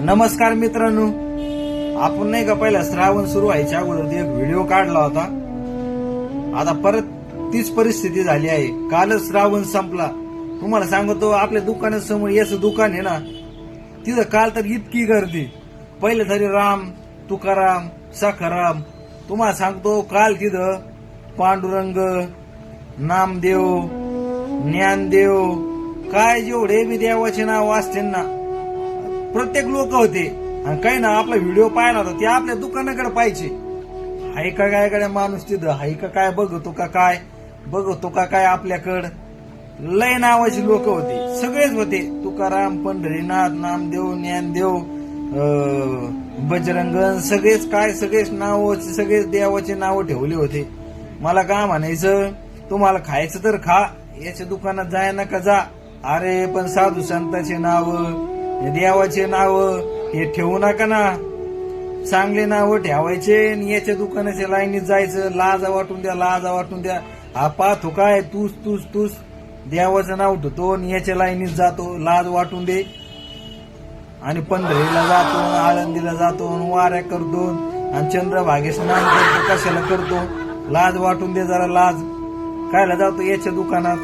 नमस्कार मित्रांनो. आपण नाही का पहिला श्रावण सुरू व्हायच्या अगोदर एक व्हिडिओ काढला होता. आता परत तीच परिस्थिती झाली आहे. कालच श्रावण संपला. तुम्हाला सांगतो आपल्या दुकानासमोर याचं दुकान आहे ना तिथं काल तर इतकी गर्दी. पहिले तरी राम तुकाराम सखाराम तुम्हाला सांगतो काल तिथं पांडुरंग नामदेव ज्ञानदेव काय जेवढे बी देवाचे नाव असते ना प्रत्येक लोक होते. आणि काही ना आपला व्हिडिओ पाहिला होता ते आपल्या दुकानाकडे पाहिजे हाय का काय कडे माणूस तिथं? हाय का काय? बघतो का काय? बघतो का काय आपल्याकडं? लय नावाची लोक होते. सगळेच होते. तुकाराम पंढरीनाथ नामदेव ज्ञानदेव बजरंगन सगळेच काय सगळेच नाव सगळेच देवाचे नाव ठेवले होते. मला काय म्हणायचं? तुम्हाला खायचं तर खा. याच्या दुकानात जाय नका जा? अरे पण साधू संतांचे नाव. देवाचे नाव हे ठेवू नका ना. चांगले नाव ठेवायचे आणि याच्या दुकानाच्या लाईनीत जायचं. लाजा वाटून द्या लाजा वाटून द्या. हा पाहतो काय? तूच तूच तूच देवाचं नाव ठेवतो आणि याच्या लाईनीत जातो. लाज वाटून दे. आणि पंढरीला जातो आळंदीला जातो आणि वाऱ्या करतो आणि चंद्रभागे स्नान करतो कशाला करतो? लाज वाटून दे जरा लाज. कायला जातो याच्या दुकानात.